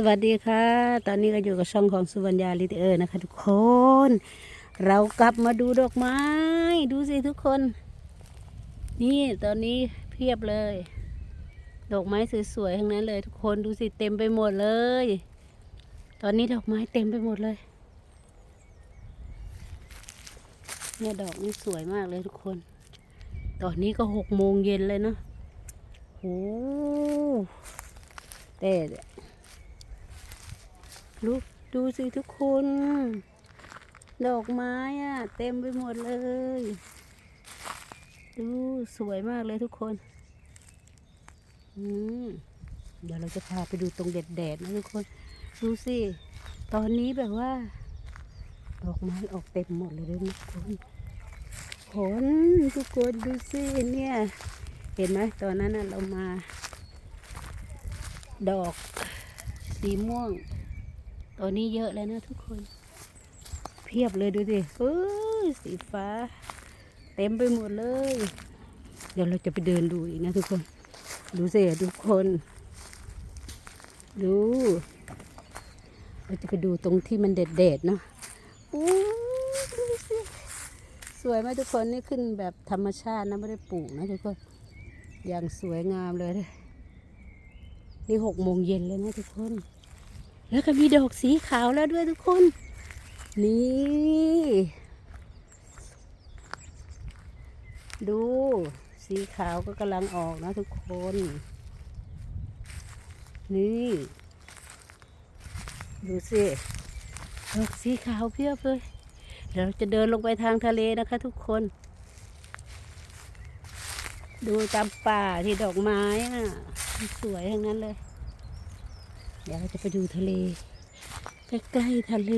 สวัสดีค่ะ ตอนนี้ก็อยู่กับช่องของสุวรรณยาลิเตเออร์นะคะทุกคน เรากลับมาดูดอกไม้ ดูสิทุกคน นี่ตอนนี้เพียบเลย ดอกไม้สวยๆทั้งนั้นเลย ทุกคนดูสิเต็มไปหมดเลย ตอนนี้ดอกไม้เต็มไปหมดเลย เนี่ยดอกนี่สวยมากเลยทุกคน ตอนนี้ก็หกโมงเย็นเลยเนาะโอ้แต่ ลูกดูสิทุกคน ดอกไม้อะเต็มไปหมดเลย ดูสวยมากเลยทุกคนอืมเดี๋ยวเราจะพาไปดูตรงแดดๆนะทุกคน ดูสิ ตอนนี้แบบว่า ดอกไม้ออกเต็มหมดเลยด้วยนะทุกคนผลทุกคนดูสิเนี่ย เห็นไหมตอนนั้นเรามา ดอกสีม่วง ตอนนี้เยอะแล้วนะทุกคน เพียบเลยดูสิเอ้ยสีฟ้า เต็มไปหมดเลย เดี๋ยวเราจะไปเดินดูอีกนะทุกคน ดูสิทุกคน ดู เราจะไปดูตรงที่มันเด็ดๆเนาะอู้ดูสิสวยไหมทุกคนนี่ขึ้นแบบธรรมชาตินะไม่ได้ปลูกนะทุกคน อย่างสวยงามเลย นี่หกโมงเย็นแล้วนะทุกคน แล้วก็มีดอกสีขาวแล้วด้วยทุกคน นี่ ดู สีขาวก็กำลังออกนะทุกคน นี่ ดูสิดอกสีขาวเพียบเลยเราจะเดินลงไปทางทะเลนะคะทุกคน ดูตามป่าที่ดอกไม้อะ สวยทั้งนั้นเลย เดี๋ยวเราจะไปดูทะเล ใกล้ๆทะเล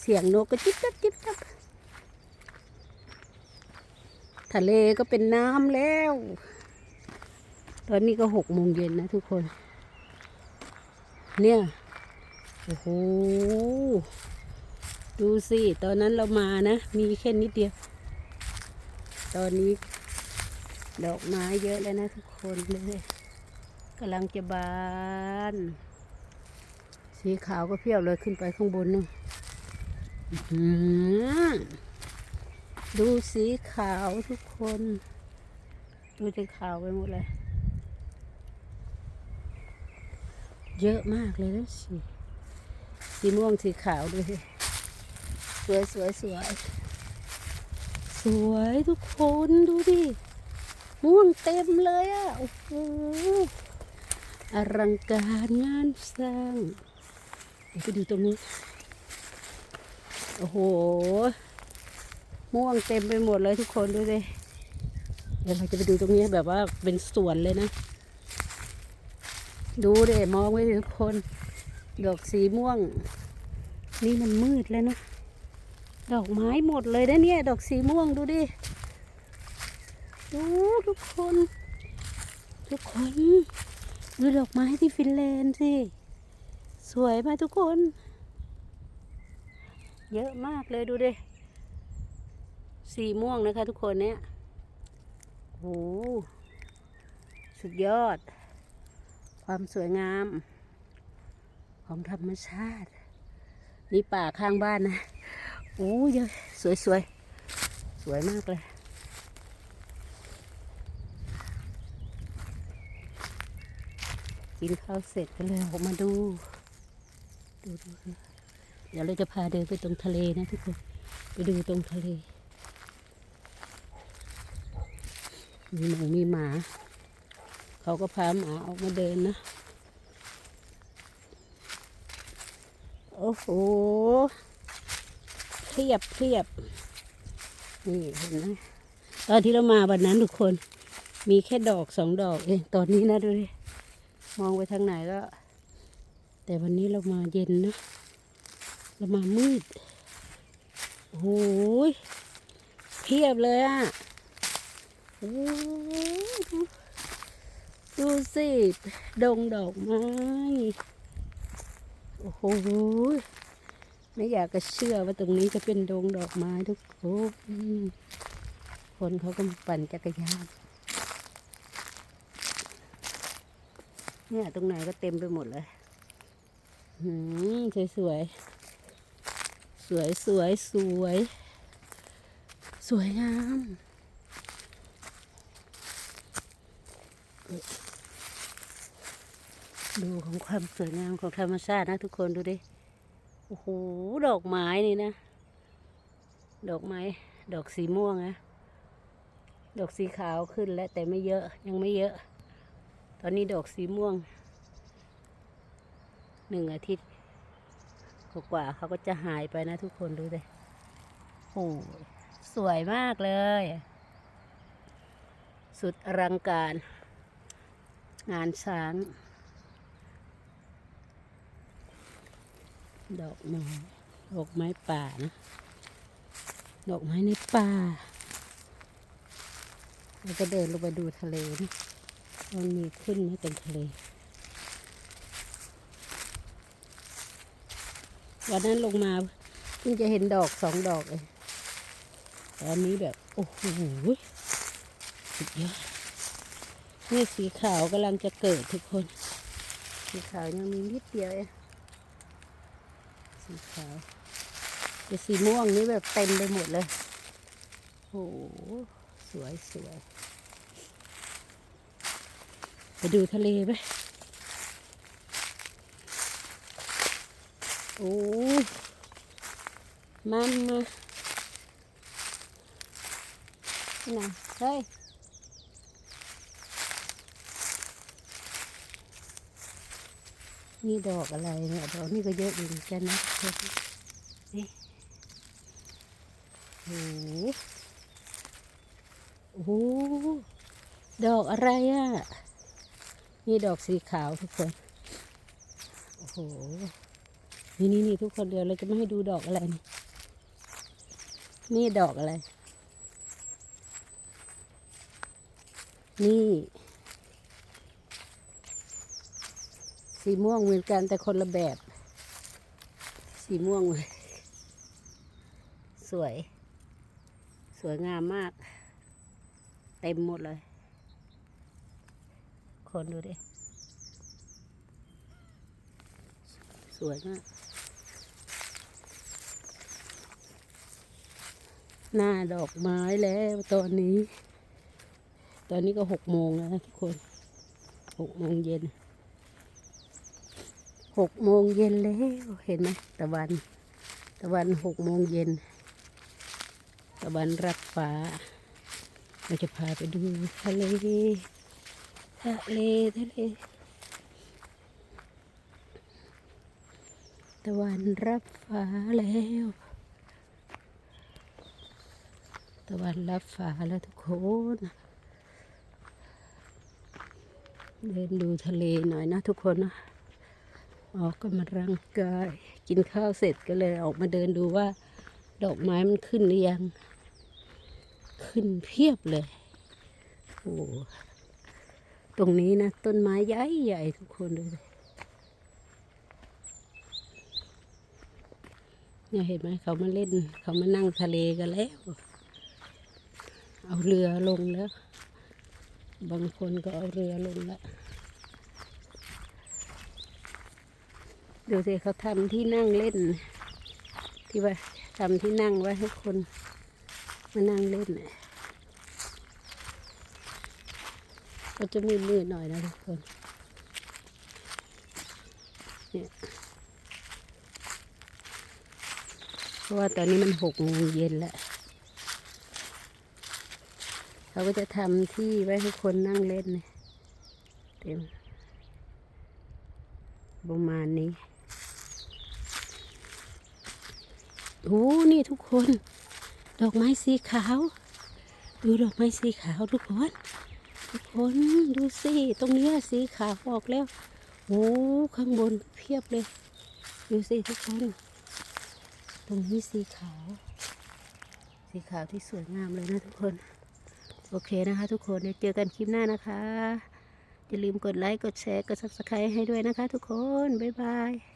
เสียงนกก็จิ๊บจับจิ๊บจับทะเลก็เป็นน้ำแล้ว ตอนนี้ก็หกโมงเย็นนะทุกคน เนี่ย โอ้โห ดูสิ ตอนนั้นเรามานะ มีแค่นิดเดียว ตอนนี้ ดอกไม้เยอะแล้วนะทุกคนเลยกำลังจะบาน สีขาวก็เพียบเลยขึ้นไปข้างบนนู่นอื้อหือดูสีขาวทุกคน ดูสีขาวไปหมดเลย เยอะมากเลยนะสีสีม่วงสีขาวดูสิสวยสวยสวยสวยทุกคนดูดิม่วงเต็มเลยอะโอ้โหอลังการงานสร้าง ไปดูตรงนี้นโอ้โห ม่วงเต็มไปหมดเลยทุกคนดูสิเดี๋ยวเราจะไปดูตรงนี้แบบว่าเป็นสวนเลยนะ ดูเดมองไว้สิทุกคน ดอกสีม่วง นี่มันมืดแล้วนะดอกไม้หมดเลยนะเนี่ย ดอกสีม่วงดูดิดูทุกคน ทุกคน ดูดอกไม้ที่ฟินแลนด์สิ สวยไหมทุกคน เยอะมากเลยดูดิสีม่วงนะคะทุกคนเนี่ยโอ้โหสุดยอด ความสวยงาม ของธรรมชาติ นี่ป่าข้างบ้านนะโอ้เยอะสวยสวยสวยมากเลยกินข้าวเสร็จก็เลยออกมาดู ดูดูเดี๋ยวเราจะพาเดินไปตรงทะเลนะทุกคน ไปดูตรงทะเล มีหมูมีหมา เขาก็พาหมาออกมาเดินนะ โอ้โหเพียบเพียบ นี่เห็นไหมตอนที่เรามาวันนั้นทุกคน มีแค่ดอกสองดอกเอง ตอนนี้นะดูดิ มองไปทางไหนก็ แต่วันนี้เรามาเย็นนะ เรามามืดโอ้โหยเพียบเลยอะโอ้ดูสิ ดงดอกไม้ โอ้โห ไม่อยากจะเชื่อว่าตรงนี้จะเป็นดงดอกไม้ทุกคนคนเขาก็มาปั่นจักรยาน เนี่ยตรงไหนก็เต็มไปหมดเลย สวยสวยสวยสวยสวย สวยงาม ดูของความสวยงามของธรรมชาตินะทุกคนดูดิ โอ้โห ดอกไม้นี่นะ ดอกไม้ ดอกสีม่วงนะ ดอกสีขาวขึ้นแล้วแต่ไม่เยอะ ยังไม่เยอะ ตอนนี้ดอกสีม่วง หนึ่งอาทิตย์กว่าเขาก็จะหายไปนะทุกคนดูเลยโอ้ยสวยมากเลย สุดอลังการ งานช้าง ดอกไม้ดอกไม้ป่านะดอกไม้ในป่าเราก็เดินลงไปดูทะเลนะมันมีขึ้นไหมเป็นทะเล วันนั้นลงมาเพิ่งจะเห็นดอกสองดอกเลยตอนนี้แบบ โอ้โหสุดยอดนี่สีขาวกำลังจะเกิดทุกคน สีขาวยังมีนิดเดียวเองสีขาวแต่สีม่วงนี่แบบเต็มไปหมดเลยโอ้โหสวยสวยไปดูทะเลไหม โอ้มามาไหนเฮ้ยนี่ดอกอะไรเนี่ยดอกนี่ก็เยอะเหมือนกันนะนี่โอ้โหโอ้โหดอกอะไรอะนี่ดอกสีขาวทุกคน โอ้โห นี่นี่นี่ทุกคนเดี๋ยวเราจะไม่ให้ดูดอกอะไรนี่นี่ดอกอะไร นี่ สีม่วงเหมือนกันแต่คนละแบบ สีม่วงเลยสวย สวยงามมาก เต็มหมดเลย คนดูดิ สวยมาก หน้าดอกไม้แล้วตอนนี้ ตอนนี้ก็หกโมงแล้วทุกคนหกโมงเย็นหกโมงเย็นแล้วเห็นไหมตะวัน ตะวันหกโมงเย็น ตะวันรับฟ้า เราจะพาไปดูทะเลทะเลทะเล ตะวันรับฟ้าแล้ว ตะวันรับฟ้าแล้วทุกคนเดินดูทะเลหน่อยนะทุกคนนะออกกำลังกายกินข้าวเสร็จก็เลยออกมาเดินดูว่า ดอกไม้มันขึ้นหรือยัง ขึ้นเพียบเลย โอ้ตรงนี้นะ ต้นไม้ใหญ่ใหญ่ทุกคนดูเนี่ยเห็นไหมเขามาเล่น เขามานั่งทะเลกันแล้ว เอาเรือลงแล้ว บางคนก็เอาเรือลงแล้วดูสิเขาทำที่นั่งเล่น ที่ว่าทำที่นั่งไว้ให้คนมานั่งเล่นก็จะมืดมืดๆหน่อยนะทุกคนเนี่ยเพราะว่าตอนนี้มันหกโมงเย็นแล้ว เขาก็จะทำที่ไว้ให้คนนั่งเล่นเนี่ยเต็มประมาณนี้โอ้นี่ทุกคน ดอกไม้สีขาว ดูดอกไม้สีขาวทุกคน ทุกคนดูสิตรงนี้สีขาวออกแล้วโอ้ข้างบนเพียบเลย ดูสิทุกคน ตรงนี้สีขาว สีขาวที่สวยงามเลยนะทุกคน โอเคนะคะ ทุกคนเดี๋ยวเจอกันคลิปหน้านะคะ อย่าลืมกดไลค์ กดแชร์ กด subscribe ให้ด้วยนะคะ ทุกคน บ๊ายบาย